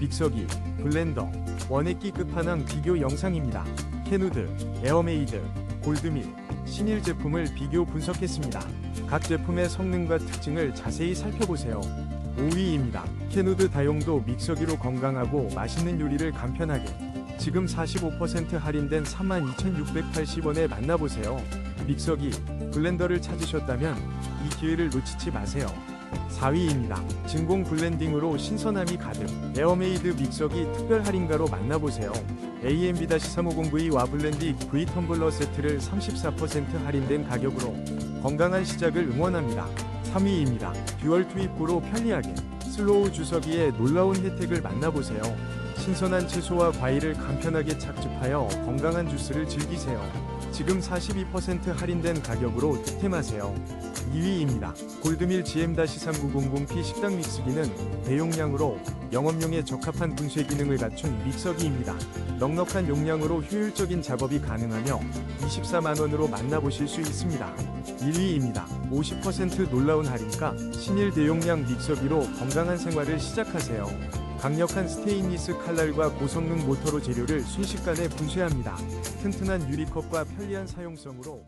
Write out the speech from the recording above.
믹서기, 블렌더, 원액기 끝판왕 비교 영상입니다. 캐누드, 에어메이드, 골드밀, 신일 제품을 비교 분석했습니다. 각 제품의 성능과 특징을 자세히 살펴보세요. 5위입니다. 캐누드 다용도 믹서기로 건강하고 맛있는 요리를 간편하게 지금 45% 할인된 32,680원에 만나보세요. 믹서기, 블렌더를 찾으셨다면 이 기회를 놓치지 마세요. 4위입니다. 진공 블렌딩으로 신선함이 가득 에어메이드 믹서기 특별 할인가로 만나보세요. AMB-350V 와 블렌디 V 텀블러 세트를 34% 할인된 가격으로 건강한 시작을 응원합니다. 3위입니다. 듀얼 투입구로 편리하게 슬로우 주석이의 놀라운 혜택을 만나보세요. 신선한 채소와 과일을 간편하게 착즙하여 건강한 주스를 즐기세요. 지금 42% 할인된 가격으로 득템하세요. 2위입니다. 골드밀 GM-3900P 식당 믹스기는 대용량으로 영업용에 적합한 분쇄 기능을 갖춘 믹서기입니다. 넉넉한 용량으로 효율적인 작업이 가능하며 24만원으로 만나보실 수 있습니다. 1위입니다. 50% 놀라운 할인가 신일 대용량 믹서기로 건강한 생활을 시작하세요. 강력한 스테인리스 칼날과 고성능 모터로 재료를 순식간에 분쇄합니다. 튼튼한 유리컵과 편리한 사용성으로